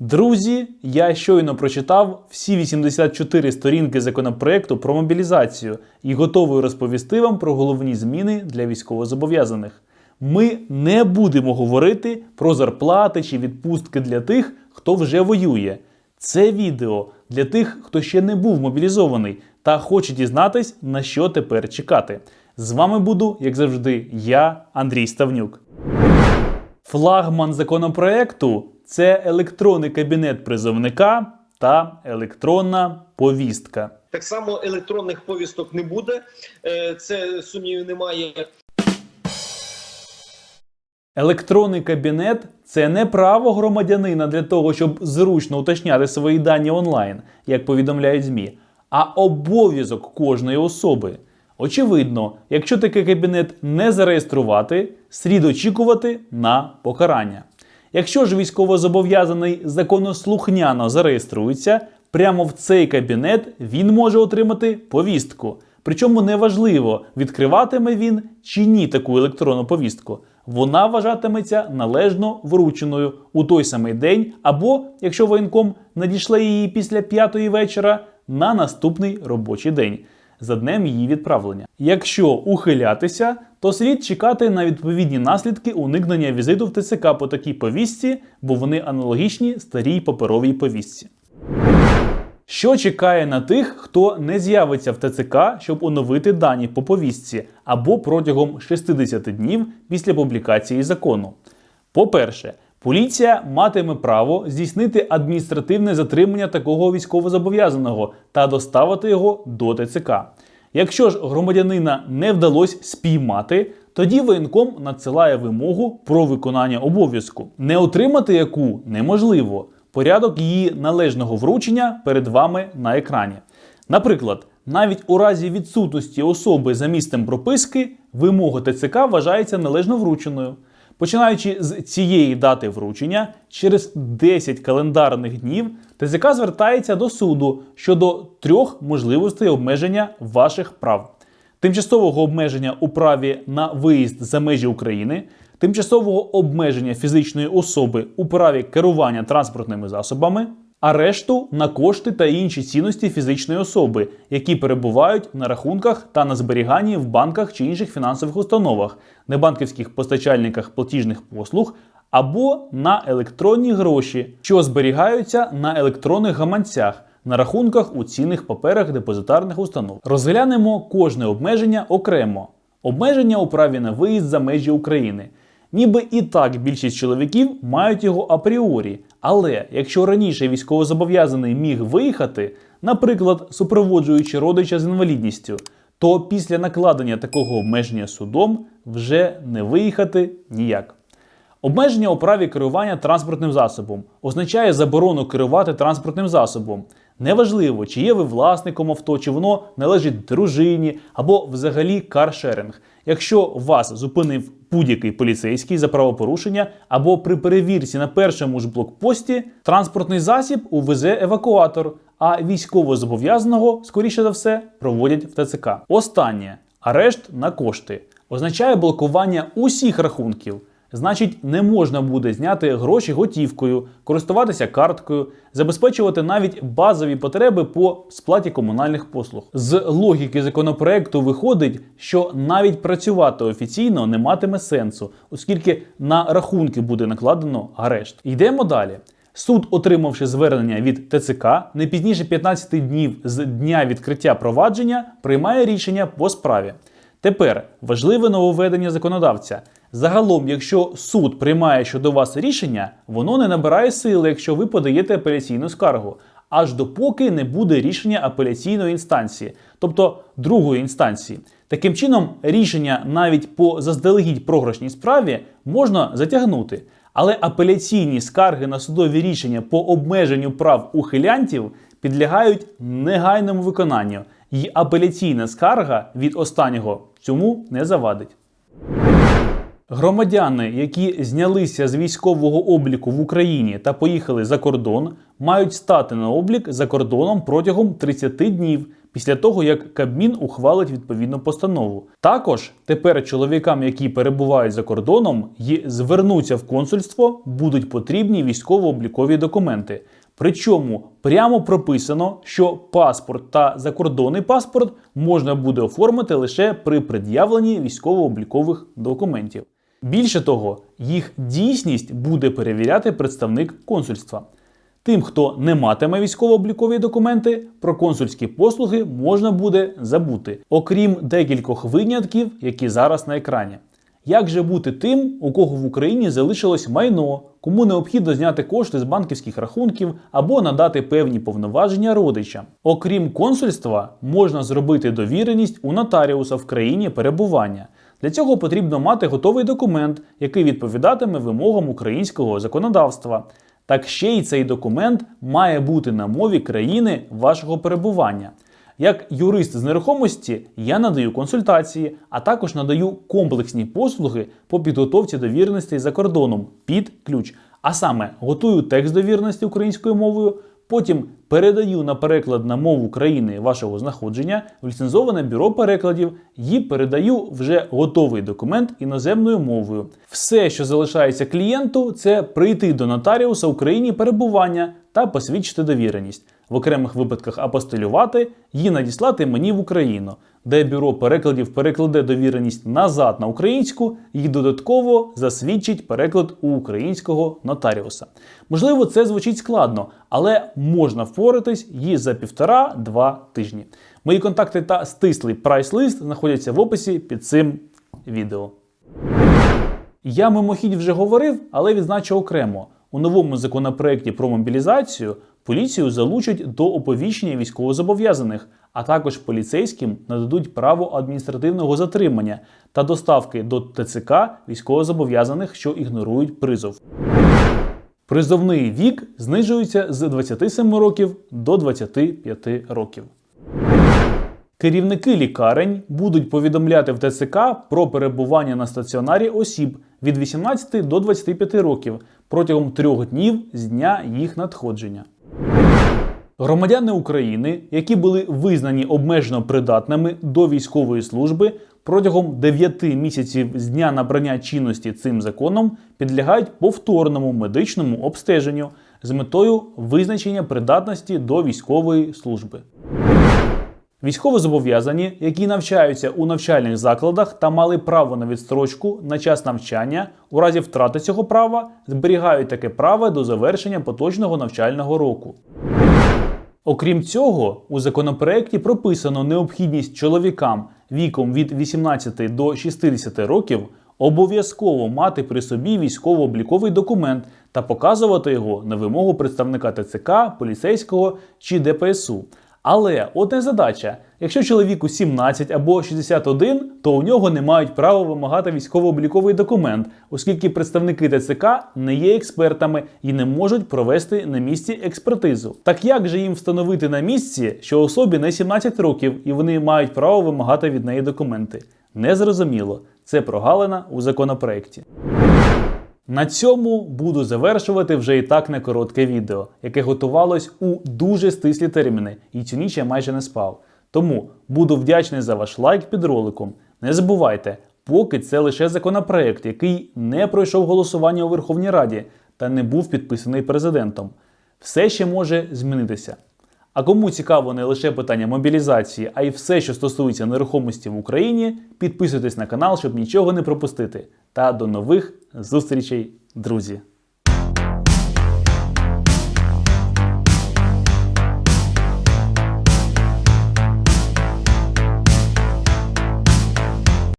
Друзі, я щойно прочитав всі 84 сторінки законопроекту про мобілізацію і готовий розповісти вам про головні зміни для військовозобов'язаних. Ми не будемо говорити про зарплати чи відпустки для тих, хто вже воює. Це відео для тих, хто ще не був мобілізований та хоче дізнатись, на що тепер чекати. З вами буду, як завжди, я, Андрій Ставнюк. Флагман законопроекту це електронний кабінет призовника та електронна повістка. Так само електронних повісток не буде. Е, Це сумнівів немає. Електронний кабінет це не право громадянина для того, щоб зручно уточняти свої дані онлайн, як повідомляють ЗМІ, а обов'язок кожної особи. Очевидно, якщо такий кабінет не зареєструвати, слід очікувати на покарання. Якщо ж військовозобов'язаний законослухняно зареєструється, прямо в цей кабінет він може отримати повістку. Причому неважливо, відкриватиме він чи ні таку електронну повістку. Вона вважатиметься належно врученою у той самий день, або, якщо воєнком надійшли її після п'ятої вечора, на наступний робочий день за днем її відправлення. Якщо ухилятися, то слід чекати на відповідні наслідки уникнення візиту в ТЦК по такій повістці, бо вони аналогічні старій паперовій повістці. Що чекає на тих, хто не з'явиться в ТЦК, щоб оновити дані по повістці, або протягом 60 днів після публікації закону? По-перше, поліція матиме право здійснити адміністративне затримання такого військовозобов'язаного та доставити його до ТЦК. Якщо ж громадянина не вдалося спіймати, тоді воєнком надсилає вимогу про виконання обов'язку, не отримати яку неможливо. Порядок її належного вручення перед вами на екрані. Наприклад, навіть у разі відсутності особи за місцем прописки, вимога ТЦК вважається належно врученою. Починаючи з цієї дати вручення, через 10 календарних днів ТЗК звертається до суду щодо трьох можливостей обмеження ваших прав: тимчасового обмеження у праві на виїзд за межі України, тимчасового обмеження фізичної особи у праві керування транспортними засобами, арешту на кошти та інші цінності фізичної особи, які перебувають на рахунках та на зберіганні в банках чи інших фінансових установах, небанківських постачальниках платіжних послуг. Або на електронні гроші, що зберігаються на електронних гаманцях на рахунках у цінних паперах депозитарних установ. Розглянемо кожне обмеження окремо. Обмеження у праві на виїзд за межі України. Ніби і так більшість чоловіків мають його апріорі. Але якщо раніше військовозобов'язаний міг виїхати, наприклад, супроводжуючи родича з інвалідністю, то після накладення такого обмеження судом вже не виїхати ніяк. Обмеження у праві керування транспортним засобом означає заборону керувати транспортним засобом. Неважливо, чи є ви власником авто, чи воно належить дружині або взагалі каршеринг. Якщо вас зупинив будь-який поліцейський за правопорушення або при перевірці на першому ж блокпості, транспортний засіб увезе евакуатор, а військовозобов'язаного, скоріше за все, проводять в ТЦК. Останнє арешт на кошти означає блокування усіх рахунків. Значить, не можна буде зняти гроші готівкою, користуватися карткою, забезпечувати навіть базові потреби по сплаті комунальних послуг. З логіки законопроекту виходить, що навіть працювати офіційно не матиме сенсу, оскільки на рахунки буде накладено арешт. Йдемо далі. Суд, отримавши звернення від ТЦК, не пізніше 15 днів з дня відкриття провадження, приймає рішення по справі. Тепер важливе нововведення законодавця. Загалом, якщо суд приймає щодо вас рішення, воно не набирає сили, якщо ви подаєте апеляційну скаргу, аж допоки не буде рішення апеляційної інстанції, тобто другої інстанції. Таким чином, рішення навіть по заздалегідь програшній справі можна затягнути. Але апеляційні скарги на судові рішення по обмеженню прав ухилянтів підлягають негайному виконанню, і апеляційна скарга від останнього цьому не завадить. Громадяни, які знялися з військового обліку в Україні та поїхали за кордон, мають стати на облік за кордоном протягом 30 днів після того, як Кабмін ухвалить відповідну постанову. Також тепер чоловікам, які перебувають за кордоном і звернуться в консульство, будуть потрібні військово-облікові документи. Причому прямо прописано, що паспорт та закордонний паспорт можна буде оформити лише при пред'явленні військово-облікових документів. Більше того, їх дійсність буде перевіряти представник консульства. Тим, хто не матиме військово-облікові документи, про консульські послуги можна буде забути, окрім декількох винятків, які зараз на екрані. Як же бути тим, у кого в Україні залишилось майно, кому необхідно зняти кошти з банківських рахунків або надати певні повноваження родичам? Окрім консульства, можна зробити довіреність у нотаріуса в країні перебування. Для цього потрібно мати готовий документ, який відповідатиме вимогам українського законодавства. Так ще й цей документ має бути на мові країни вашого перебування. Як юрист з нерухомості я надаю консультації, а також надаю комплексні послуги по підготовці довіреностей за кордоном під ключ. А саме готую текст довіреності українською мовою, потім передаю на переклад на мову країни вашого знаходження в ліцензоване бюро перекладів і передаю вже готовий документ іноземною мовою. Все, що залишається клієнту, це прийти до нотаріуса в країні перебування та посвідчити довіреність. В окремих випадках апостилювати і надіслати мені в Україну, де бюро перекладів перекладе довіреність назад на українську і додатково засвідчить переклад у українського нотаріуса. Можливо, це звучить складно, але можна впоратись і за півтора-два тижні. Мої контакти та стислий прайс-лист знаходяться в описі під цим відео. Я мимохідь вже говорив, але відзначу окремо. У новому законопроекті про мобілізацію поліцію залучать до оповіщення військовозобов'язаних, а також поліцейським нададуть право адміністративного затримання та доставки до ТЦК військовозобов'язаних, що ігнорують призов. Призовний вік знижується з 27 років до 25 років. Керівники лікарень будуть повідомляти в ТЦК про перебування на стаціонарі осіб від 18 до 25 років протягом трьох днів з дня їх надходження. Громадяни України, які були визнані обмежено придатними до військової служби, протягом 9 місяців з дня набрання чинності цим законом підлягають повторному медичному обстеженню з метою визначення придатності до військової служби. Військовозобов'язані, які навчаються у навчальних закладах та мали право на відстрочку на час навчання, у разі втрати цього права зберігають таке право до завершення поточного навчального року. Окрім цього, у законопроекті прописано необхідність чоловікам віком від 18 до 60 років обов'язково мати при собі військово-обліковий документ та показувати його на вимогу представника ТЦК, поліцейського чи ДПСУ. Але одна задача: якщо чоловіку 17 або 61, то у нього не мають права вимагати військово-обліковий документ, оскільки представники ТЦК не є експертами і не можуть провести на місці експертизу. Так як же їм встановити на місці, що особі не 17 років і вони мають право вимагати від неї документи? Незрозуміло. Це прогалина у законопроекті. На цьому буду завершувати вже і так не коротке відео, яке готувалось у дуже стислі терміни, і цю ніч я майже не спав. Тому буду вдячний за ваш лайк під роликом. Не забувайте, поки це лише законопроект, який не пройшов голосування у Верховній Раді та не був підписаний президентом. Все ще може змінитися. А кому цікаво не лише питання мобілізації, а й все, що стосується нерухомості в Україні, підписуйтесь на канал, щоб нічого не пропустити. Та до нових зустрічей, друзі!